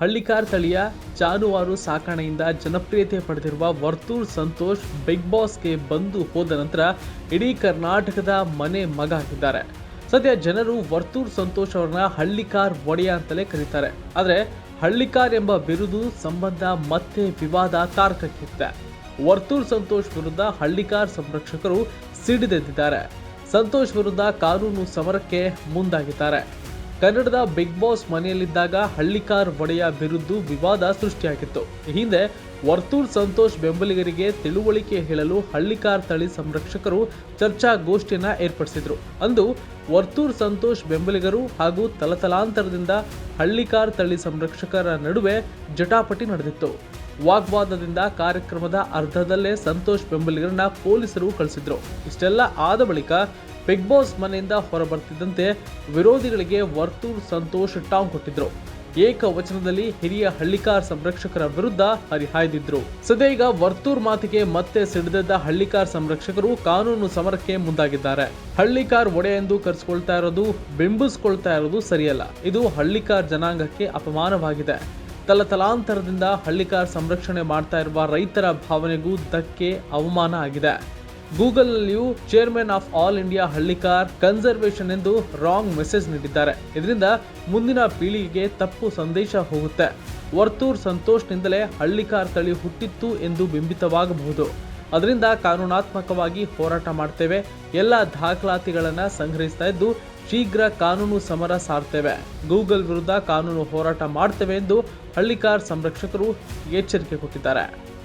ಹಳ್ಳಿಕಾರ್ ತಳಿಯ ಜಾನುವಾರು ಸಾಕಣೆಯಿಂದ ಜನಪ್ರಿಯತೆ ಪಡೆದಿರುವ ವರ್ತೂರ್ ಸಂತೋಷ್ ಬಿಗ್ ಬಾಸ್ಗೆ ಬಂದು ಹೋದ ನಂತರ ಇಡೀ ಕರ್ನಾಟಕದ ಮನೆ ಮಗ ಆಗಿದ್ದಾರೆ. ಸದ್ಯ ಜನರು ವರ್ತೂರ್ ಸಂತೋಷ್ ಅವರನ್ನ ಹಳ್ಳಿಕಾರ್ ಒಡೆಯ ಅಂತಲೇ ಕರೀತಾರೆ. ಆದರೆ ಹಳ್ಳಿಕಾರ್ ಎಂಬ ಬಿರುದು ಸಂಬಂಧ ಮತ್ತೆ ವಿವಾದ ತಾರಕಕ್ಕಿದೆ ವರ್ತೂರ್ ಸಂತೋಷ್ ವಿರುದ್ಧ ಹಳ್ಳಿಕಾರ್ ಸಂರಕ್ಷಕರು ಸಿಡಿದೆದ್ದಿದ್ದಾರೆ. ಸಂತೋಷ್ ವಿರುದ್ಧ ಕಾನೂನು ಸಮರಕ್ಕೆ ಮುಂದಾಗಿದ್ದಾರೆ. ಕನ್ನಡದ ಬಿಗ್ ಬಾಸ್ ಮನೆಯಲ್ಲಿದ್ದಾಗ ಹಳ್ಳಿಕಾರ್ ಒಡೆಯ ಬಿರುದು ವಿವಾದ ಸೃಷ್ಟಿಯಾಗಿತ್ತು. ಈ ಹಿಂದೆ ವರ್ತೂರ್ ಸಂತೋಷ್ ಬೆಂಬಲಿಗರಿಗೆ ತಿಳುವಳಿಕೆ ಹೇಳಲು ಹಳ್ಳಿಕಾರ್ ತಳಿ ಸಂರಕ್ಷಕರು ಚರ್ಚಾಗೋಷ್ಠಿಯನ್ನು ಏರ್ಪಡಿಸಿದ್ರು. ಅಂದು ವರ್ತೂರ್ ಸಂತೋಷ್ ಬೆಂಬಲಿಗರು ಹಾಗೂ ತಲತಲಾಂತರದಿಂದ ಹಳ್ಳಿಕಾರ್ ತಳಿ ಸಂರಕ್ಷಕರ ನಡುವೆ ಜಟಾಪಟಿ ನಡೆದಿತ್ತು. ವಾಗ್ವಾದದಿಂದ ಕಾರ್ಯಕ್ರಮದ ಅರ್ಧದಲ್ಲೇ ಸಂತೋಷ್ ಬೆಂಬಲಿಗರನ್ನ ಪೊಲೀಸರು ಕಳಿಸಿದ್ರು. ಇಷ್ಟೆಲ್ಲ ಆದ ಬಳಿಕ ಬಿಗ್ ಬಾಸ್ ಮನೆಯಿಂದ ಹೊರಬರ್ತಿದ್ದಂತೆ ವಿರೋಧಿಗಳಿಗೆ ವರ್ತೂರ್ ಸಂತೋಷ್ ಟಾಂಗ್ ಕೊಟ್ಟಿದ್ರು. ಏಕವಚನದಲ್ಲಿ ಹಿರಿಯ ಹಳ್ಳಿಕಾರ್ ಸಂರಕ್ಷಕರ ವಿರುದ್ಧ ಹರಿಹಾಯ್ದಿದ್ರು. ಸದ್ಯ ವರ್ತೂರ್ ಮಾತಿಗೆ ಮತ್ತೆ ಸಿಡಿದೆದ್ದ ಹಳ್ಳಿಕಾರ್ ಸಂರಕ್ಷಕರು ಕಾನೂನು ಸಮರಕ್ಕೆ ಮುಂದಾಗಿದ್ದಾರೆ. ಹಳ್ಳಿಕಾರ್ ಒಡೆ ಎಂದು ಕರೆಸ್ಕೊಳ್ತಾ ಇರೋದು, ಬಿಂಬಿಸ್ಕೊಳ್ತಾ ಇರೋದು ಸರಿಯಲ್ಲ. ಇದು ಹಳ್ಳಿಕಾರ್ ಜನಾಂಗಕ್ಕೆ ಅಪಮಾನವಾಗಿದೆ. ತಲತಲಾಂತರದಿಂದ ಹಳ್ಳಿಕಾರ್ ಸಂರಕ್ಷಣೆ ಮಾಡ್ತಾ ಇರುವ ರೈತರ ಭಾವನೆಗೂ ಧಕ್ಕೆ, ಅವಮಾನ ಆಗಿದೆ. ಗೂಗಲ್ನಲ್ಲಿಯೂ chairman of All India Hallikar conservation ಎಂದು ರಾಂಗ್ ಮೆಸೇಜ್ ನೀಡಿದ್ದಾರೆ. ಇದರಿಂದ ಮುಂದಿನ ಪೀಳಿಗೆಗೆ ತಪ್ಪು ಸಂದೇಶ ಹೋಗುತ್ತೆ. ವರ್ತೂರ್ ಸಂತೋಷ್ನಿಂದಲೇ ಹಳ್ಳಿಕಾರ್ ತಳಿ ಹುಟ್ಟಿತ್ತು ಎಂದು ಬಿಂಬಿತವಾಗಬಹುದು. ಅದರಿಂದ ಕಾನೂನಾತ್ಮಕವಾಗಿ ಹೋರಾಟ ಮಾಡ್ತೇವೆ. ಎಲ್ಲ ದಾಖಲಾತಿಗಳನ್ನು ಸಂಗ್ರಹಿಸ್ತಾ ಇದ್ದು ಶೀಘ್ರ ಕಾನೂನು ಸಮರ ಸಾರ್ತೇವೆ. ಗೂಗಲ್ ವಿರುದ್ಧ ಕಾನೂನು ಹೋರಾಟ ಮಾಡ್ತೇವೆ ಎಂದು ಹಳ್ಳಿಕಾರ್ ಸಂರಕ್ಷಕರು ಎಚ್ಚರಿಕೆ ಕೊಟ್ಟಿದ್ದಾರೆ.